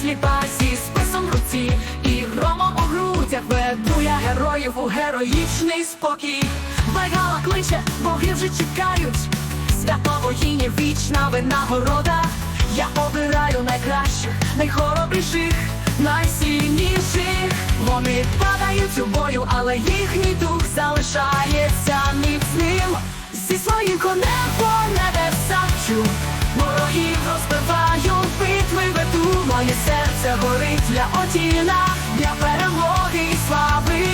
сліпа зі списом в руці, і громом у грудях веду я героїв у героїчний спокій. Вайгала кличе, боги вже чекають. Свято воїнів вічна винагорода. Я обираю найкращих, найхоробріших, найсильніших. Вони падають у бою, але їхній дух залишається міцним. Зі своїм конем по небесах чув Моє серце горить для Отіна, для перемоги і слави.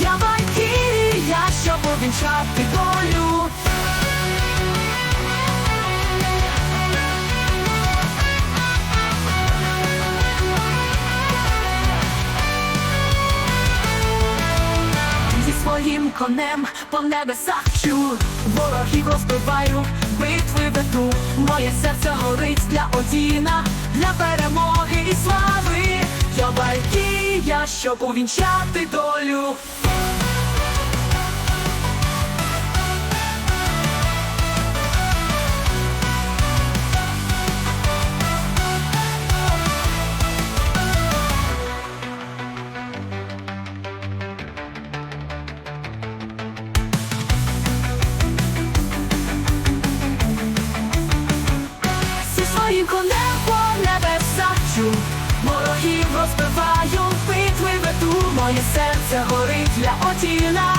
Я валькірія, щоб увінчати долю. Своїм конем по небесах чу. Ворогів розбиваю, битви веду Моє серце горить для Одіна, для перемоги і слави. Я валькія, щоб увінчати долю Моє серце горить для Отіна,